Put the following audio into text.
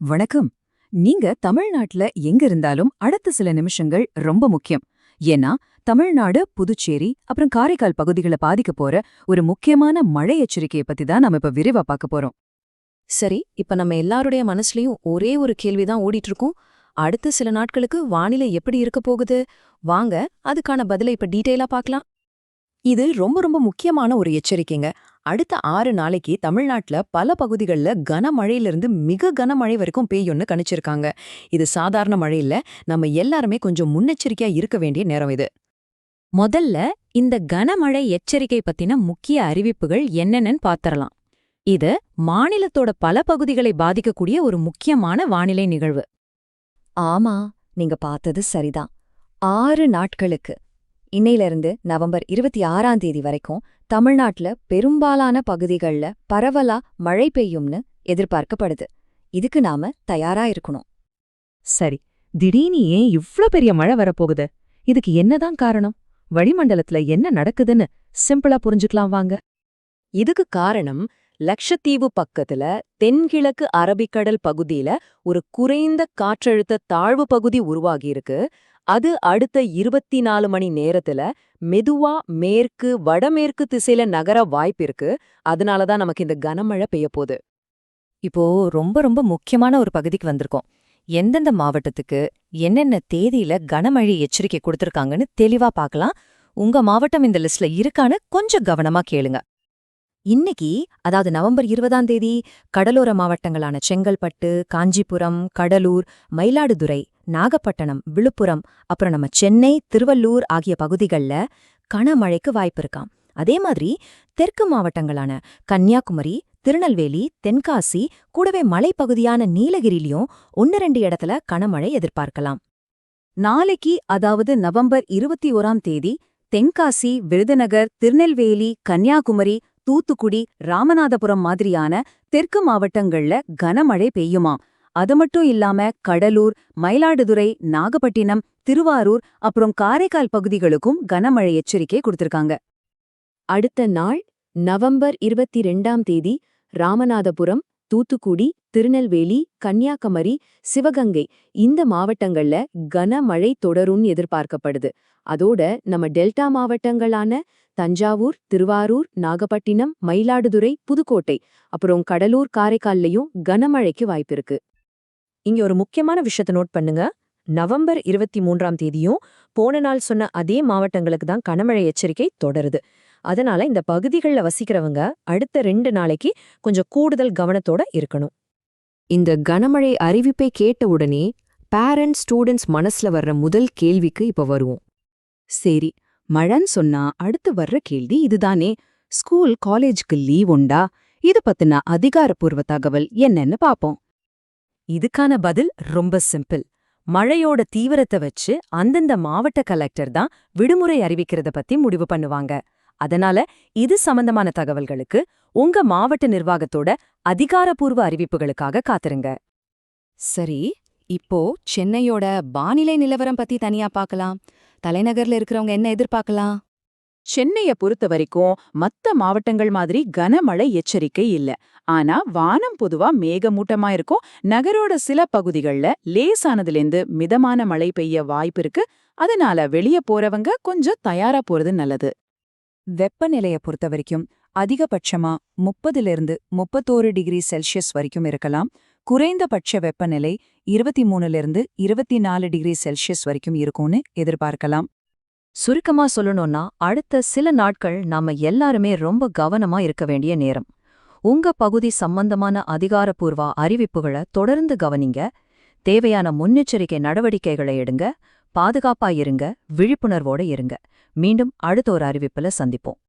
வணக்கம். நீங்க தமிழ்நாட்டுல எங்க இருந்தாலும் அடுத்த சில நிமிஷங்கள் ரொம்ப முக்கியம். ஏன்னா தமிழ்நாடு புதுச்சேரி அப்புறம் காரைக்கால் பகுதிகளை பாதிக்க போற ஒரு முக்கியமான மழை எச்சரிக்கையை பத்தி தான் நம்ம இப்ப விரிவா பார்க்க போறோம். சரி இப்ப நம்ம எல்லாருடைய மனசுலயும் ஒரே ஒரு கேள்விதான் ஓடிட்டு இருக்கோம். அடுத்த சில நாட்களுக்கு வானிலை எப்படி இருக்க போகுது? வாங்க அதுக்கான பதிலை இப்ப டீட்டெயிலா பார்க்கலாம். இது ரொம்ப ரொம்ப முக்கியமான ஒரு எச்சரிக்கைங்க. அடுத்த ஆறு நாளைக்கு தமிழ்நாட்டுல பல பகுதிகளில் கனமழையிலிருந்து மிக கனமழை வரைக்கும் பெய்யும்னு கணிச்சிருக்காங்க. இது சாதாரண மழை இல்ல. நம்ம எல்லாருமே கொஞ்சம் முன்னெச்சரிக்கையா இருக்க வேண்டிய நேரம் இது. முதல்ல இந்த கனமழை எச்சரிக்கை பத்தின முக்கிய அறிவிப்புகள் என்னென்னு பாத்தரலாம். இது மாநிலத்தோட பல பகுதிகளை பாதிக்கக்கூடிய ஒரு முக்கியமான வானிலை நிகழ்வு. ஆமா நீங்க பார்த்தது சரிதான். ஆறு நாட்களுக்கு. இன்னையிலிருந்து நவம்பர் இருபத்தி ஆறாம் தேதி வரைக்கும் தமிழ்நாட்டுல பெரும்பாலான பகுதிகள்ல பரவலா மழை பெய்யும்னு எதிர்பார்க்கப்படுது. இதுக்கு நாம தயாரா இருக்கணும். சரி திடீர்னு ஏன் இவ்ளோ பெரிய மழை வரப்போகுது? இதுக்கு என்னதான் காரணம்? வளிமண்டலத்துல என்ன நடக்குதுன்னு சிம்பிளா புரிஞ்சுக்கலாம் வாங்க. இதுக்கு காரணம் லக்ஷத்தீவு பக்கத்துல தென்கிழக்கு அரபிக்கடல் பகுதியில ஒரு குறைந்த காற்றழுத்த தாழ்வு பகுதி உருவாகியிருக்கு. அது அடுத்த இருபத்தி நாலு மணி நேரத்துல மெதுவா மேற்கு வடமேற்கு திசையில நகர வாய்ப்பிருக்கு அதனாலதான் நமக்கு இந்த கனமழை பெய்ய போகுது. இப்போ ரொம்ப ரொம்ப முக்கியமான ஒரு பகுதிக்கு வந்திருக்கோம். எந்தெந்த மாவட்டத்துக்கு என்னென்ன தேதியில கனமழை எச்சரிக்கை கொடுத்திருக்காங்கன்னு தெளிவா பார்க்கலாம். உங்க மாவட்டம் இந்த லிஸ்ட்ல இருக்கான்னு கொஞ்சம் கவனமா கேளுங்க. இன்னைக்கு அதாவது நவம்பர் இருபதாம் தேதி கடலோர மாவட்டங்களான செங்கல்பட்டு காஞ்சிபுரம் கடலூர் மயிலாடுதுறை நாகப்பட்டினம் விழுப்புரம் அப்புறம் நம்ம சென்னை திருவள்ளூர் ஆகிய பகுதிகள்ல கனமழைக்கு வாய்ப்பு இருக்காம். அதே மாதிரி தெற்கு மாவட்டங்களான கன்னியாகுமரி திருநெல்வேலி தென்காசி கூடவே மலைப்பகுதியான நீலகிரிலையும் ஒன்னு ரெண்டு இடத்துல கனமழை எதிர்பார்க்கலாம். நாளைக்கு அதாவது நவம்பர் இருபத்தி ஓராம் தேதி தென்காசி விருதுநகர் திருநெல்வேலி கன்னியாகுமரி தூத்துக்குடி ராமநாதபுரம் மாதிரியான தெற்கு மாவட்டங்கள்ல கனமழை பெய்யுமாம் அது மட்டும் இல்லாம கடலூர் மயிலாடுதுறை நாகப்பட்டினம் திருவாரூர் அப்புறம் காரைக்கால் பகுதிகளுக்கும் கனமழை எச்சரிக்கை கொடுத்திருக்காங்க. அடுத்த நாள் நவம்பர் இருபத்தி ரெண்டாம் தேதி ராமநாதபுரம் தூத்துக்குடி திருநெல்வேலி கன்னியாகுமரி சிவகங்கை இந்த மாவட்டங்கள்ல கனமழை தொடரும்னு எதிர்பார்க்கப்படுது. அதோட நம்ம டெல்டா மாவட்டங்களான தஞ்சாவூர் திருவாரூர் நாகப்பட்டினம் மயிலாடுதுறை புதுக்கோட்டை அப்புறம் கடலூர் காரைக்கால்லையும் கனமழைக்கு வாய்ப்பிருக்கு. இங்க ஒரு முக்கியமான விஷயத்தை நோட் பண்ணுங்க. நவம்பர் இருபத்தி மூன்றாம் தேதியும் போன நாள் சொன்ன அதே மாவட்டங்களுக்கு தான் கனமழை எச்சரிக்கை தொடருது. அதனால இந்த பகுதிகளில் வசிக்கிறவங்க அடுத்த ரெண்டு நாளைக்கு கொஞ்சம் கூடுதல் கவனத்தோட இருக்கணும். இந்த கனமழை அறிவிப்பை கேட்ட உடனே பேரண்ட்ஸ் ஸ்டூடெண்ட்ஸ் மனசுல வர்ற முதல் கேள்விக்கு இப்ப வருவோம். சரி மழன் சொன்னா அடுத்து வர்ற கேள்வி இதுதானே. ஸ்கூல் காலேஜுக்கு லீவ் உண்டா? இது பத்தின அதிகாரப்பூர்வ தகவல் என்னன்னு பாப்போம். இதுக்கான பதில் ரொம்ப சிம்பிள். மழையோட தீவிரத்தை வச்சு அந்தந்த மாவட்ட கலெக்டர் தான் விடுமுறை அறிவிக்கிறத பத்தி முடிவு பண்ணுவாங்க. அதனால இது சம்பந்தமான தகவல்களுக்கு உங்க மாவட்ட நிர்வாகத்தோட அதிகாரப்பூர்வ அறிவிப்புகளுக்காக காத்திருங்க. சரி இப்போ சென்னையோட வானிலை நிலவரம் பத்தி தனியா பார்க்கலாம். தலைநகர்ல இருக்கிறவங்க என்ன எதிர்பார்க்கலாம்? சென்னைய பொறுத்த வரைக்கும் மத்த மாவட்டங்கள் மாதிரி கனமழை எச்சரிக்கை இல்ல. ஆனா வானம் பொதுவா மேகமூட்டமா இருக்கும். நகரோட சில பகுதிகள்ல லேசானதுலேருந்து மிதமான மழை பெய்ய வாய்ப்பு இருக்கு. அதனால வெளிய போறவங்க கொஞ்சம் தயாரா போறது நல்லது. வெப்பநிலைய பொறுத்த வரைக்கும் அதிகபட்சமா முப்பதிலிருந்து முப்பத்தோரு டிகிரி செல்சியஸ் வரைக்கும் இருக்கலாம். குறைந்தபட்ச வெப்பநிலை இருபத்தி மூணுலேருந்து இருபத்தி நாலு டிகிரி செல்சியஸ் வரைக்கும் இருக்கும்னு எதிர்பார்க்கலாம். சுருக்கமா சொல்லணும்னா அடுத்த சில நாட்கள் நாம எல்லாருமே ரொம்ப கவனமா இருக்க வேண்டிய நேரம். உங்க பகுதி சம்பந்தமான அதிகாரப்பூர்வ அறிவிப்புகளை தொடர்ந்து கவனிங்க. தேவையான முன்னெச்சரிக்கை நடவடிக்கைகளை எடுங்க. பாதுகாப்பா இருங்க. விழிப்புணர்வோட இருங்க. மீண்டும் அடுத்த ஒரு அறிவிப்புல சந்திப்போம்.